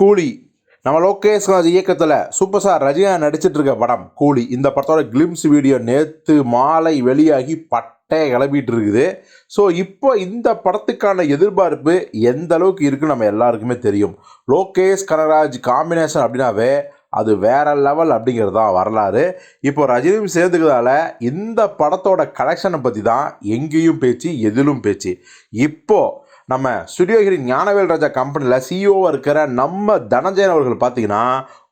கூலி. நம்ம லோகேஷ் ராஜ் இயக்கத்தில் சூப்பர் ஸ்டார் ரஜினா நடிச்சிட்டு இருக்க படம் கூலி. இந்த படத்தோட கிளிம்ஸ் வீடியோ நேற்று மாலை வெளியாகி பட்டை கிளம்பிட்டு இருக்குது ஸோ இப்போ இந்த படத்துக்கான எதிர்பார்ப்பு எந்த அளவுக்கு இருக்குன்னு நம்ம எல்லாருக்குமே தெரியும். லோகேஷ் கனராஜ் காம்பினேஷன் அப்படின்னாவே அது வேற லெவல் அப்படிங்கிறது தான் வரலாறு. இப்போ ரஜினியும் சேர்ந்துக்கிறதால இந்த படத்தோட கலெக்ஷனை பற்றி தான் எங்கேயும் பேச்சு எதிலும் பேச்சு. இப்போது நம்ம ஸ்டுடியோகிரி ஞானவேல் ராஜா கம்பெனியில் சிஇஓவாக இருக்கிற நம்ம தனஞ்சயன் அவர்கள் பார்த்தீங்கன்னா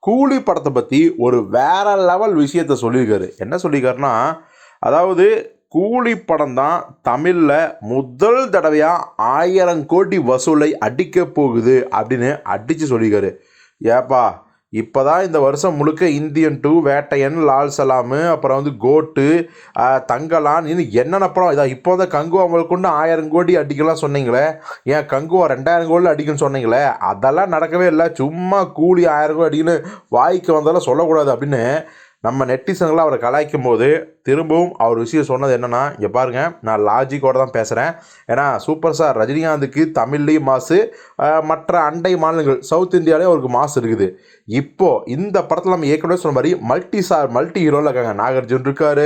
கூலி படத்தை பற்றி ஒரு வேற லெவல் விஷயத்த சொல்லியிருக்காரு. என்ன சொல்லியிருக்காருன்னா அதாவது கூலி படம் தான் தமிழில் முதல் தடவையாக ஆயிரம் கோடி வசூலை அடிக்க போகுது அப்படின்னு அடித்து சொல்லியிருக்காரு. ஏப்பா இப்போ தான் இந்த வருஷம் முழுக்க இந்தியன் டூ வேட்டையன் லால் சலாமு அப்புறம் வந்து கோட்டு தங்கலான் இன்னும் என்னென்ன படம்? இதான் இப்போ தான் கங்குவா அவங்களுக்கு கொண்டு ஆயிரம் கோடி அடிக்கலாம் சொன்னீங்களே. ஏன் கங்குவா ரெண்டாயிரம் கோடி அடிக்குன்னு சொன்னீங்களே? அதெல்லாம் நடக்கவே இல்லை. சும்மா கூலி ஆயிரம் கோடி அடிக்குன்னு வாய்க்கு வந்தாலும் சொல்லக்கூடாது அப்படின்னு நம்ம நெட்டிசன்களாம் அவரை கலாய்க்கும் போது திரும்பவும் அவர் விஷயம் சொன்னது என்னென்னா இங்கே பாருங்கள் நான் லாஜிக்கோடு தான் பேசுகிறேன் ஏன்னா சூப்பர் ஸ்டார் ரஜினிகாந்துக்கு தமிழ்லேயும் மாசு மற்ற அண்டை மாநிலங்கள் சவுத் இந்தியாவிலே அவருக்கு மாசு இருக்குது. இப்போது இந்த படத்தில் நம்ம ஏற்கனவே சொன்ன மாதிரி மல்டி சார் மல்டி ஹீரோவில் இருக்காங்க. நாகார்ஜுன் இருக்கார்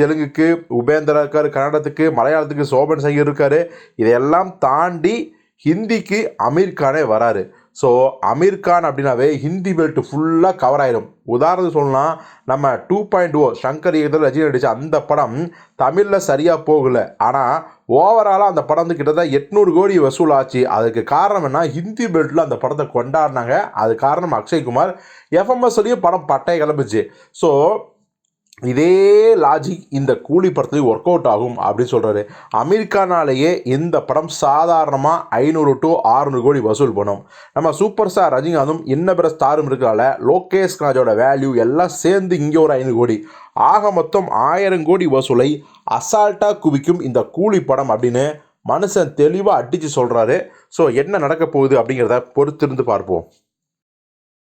தெலுங்குக்கு உபேந்திரா இருக்கார் கன்னடத்துக்கு மலையாளத்துக்கு சோபன் சங்கர் இருக்கார். இதையெல்லாம் தாண்டி ஹிந்திக்கு அமீர் கானே வராரு. ஸோ அமீர்கான் அப்படின்னாவே ஹிந்தி பெல்ட் ஃபுல்லாக கவர் ஆயிடும் உதாரணத்துக்கு சொல்லலாம் நம்ம டூ பாயிண்ட் ஓ சங்கர் இயக்கத்தில் ரஜினி நடித்த அந்த படம் தமிழில் சரியாக போகல. ஆனால் ஓவராலாக அந்த படம் வந்து கிட்டத்தட்ட எட்நூறு கோடி வசூல் ஆச்சு அதுக்கு காரணம் என்ன? ஹிந்தி பெல்ட்டில் அந்த படத்தை கொண்டாடினாங்க. அது காரணம் அக்ஷய்குமார். எஃப்எம்எஸ்லேயும் படம் பட்டையை கிளம்பிச்சு. ஸோ இதே லாஜிக் இந்த கூலி படத்துக்கு ஒர்க் அவுட் ஆகும் அப்படின்னு சொல்கிறாரு அமெரிக்கானாலேயே இந்த படம் சாதாரணமாக ஐநூறு டு 600 கோடி வசூல் பண்ணும். நம்ம சூப்பர் ஸ்டார் ரஜினிகாந்தும் என்ன பிற ஸ்டாரும் இருக்கிறதால லோகேஷ் ராஜோட வேல்யூ எல்லாம் சேர்ந்து இங்கே ஒரு ஐநூறு கோடி. ஆக மொத்தம் ஆயிரம் கோடி வசூலை அசால்ட்டாக குவிக்கும் இந்த கூலி படம் அப்படின்னு மனுஷன் தெளிவாக அடித்து சொல்கிறாரு ஸோ என்ன நடக்க போகுது அப்படிங்கிறத பொறுத்திருந்து பார்ப்போம்.